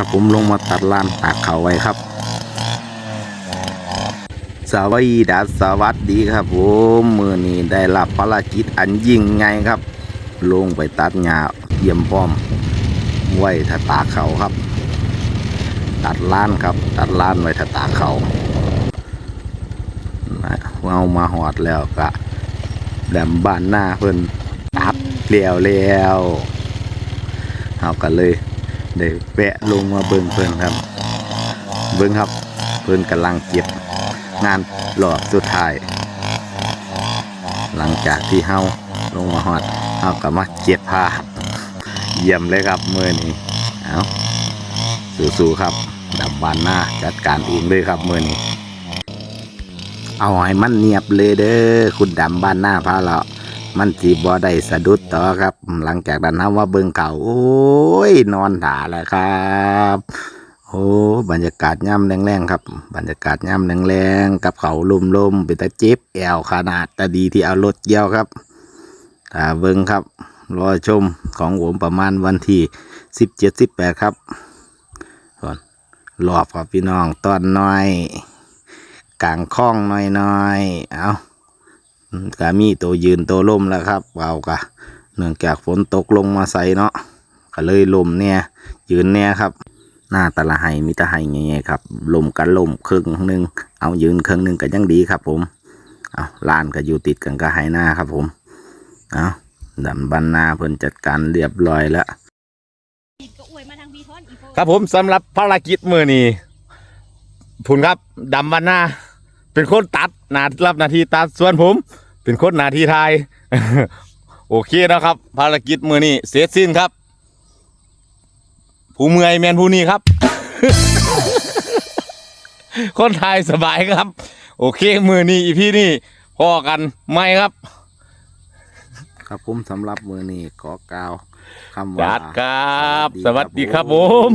ครับผมลงมาตัดลานตากเขาไว้ครับ สวัสดีดาสวัสดีครับผมมือนี้ได้รับภารกิจอันยิ่งใหญ่ครับ ลงไปตัดหญ้าเยี่ยมป้อม ไว้ถ้าตาเขาครับ ตัดล้านครับ ตัดล้านไว้ถ้าตาเขาเอามาหอดแล้วก็แดมบ้านหน้าเพิ่นตัดเลี้ยวแล้วเอากันเลย เดี๋ยวแวะลงมาเบิ่งเพิ่นครับ เบิ่งครับเพิ่นกำลังเก็บงานหลอบสุดท้าย หลังจากที่เฮาลงมาหอดเฮาก็มาเก็บผ้าเยี่ยมเลยครับมือนี้เอาสู้ๆครับ ดับบานหน้าจัดการเองเลยครับมือนี้เอาให้มันเนียบเลยเด้อคุณดำบ้านหน้าพาเรา มันจีบอได้สะดุดต่อครับ หลังจากนั้นเฮาว่าเบิ่งเก่าโอ้ย นอนถาแล้วครับโอ้บรรยากาศย่ำแรงๆครับ บรรยากาศย่ำแรงๆกับเขาลมๆเป็นตะเจ็บแอวขนาดตะดีที่เอารถเกี่ยวครับถ้าเบิ่งครับ รอชมของผมประมาณวันที่สิบเจ็ดสิบแปดครับส่วนรอบครับพี่น้องตอนน้อย กลางคล้องน้อยๆเอา กามีตัวยืนตัวล่มแล้วครับเอากะเนื่องจากฝนตกลงมาใส่เนาะก็เลยลมเนี่ยยืนเนี่ยครับ หน้าตะละไห้มีตะไห้ไงครับลมกันลมครึ่งหนึ่งเอายืนครึ่งหนึ่งก็ยังดีครับ ผมเอาลานก็อยู่ติดกันก็ไห้หน้าครับ ผมเอาดำบันนาเพิ่นจัดการเรียบร้อยแล้วครับผมสำหรับภารกิจมือนี้ผุนครับดำวันหน้าเป็นคนตัด นารับหนาทีตัดส่วนผม เป็นคนหนาทีไทาย โอเคนะครับ ภารกิจมือนี้เสร็จสิ้นครับ ผู้เมื่อยแมนผู้นี้ครับ คนไทยสบายครับ โอเคมือนี้อีพี่นี่พอกันไม่ครับ ครับผมสำหรับมือนี้ขอกล่าวคำว่าจัดครับสสวัวัสสดีดีคครัรับบผผมม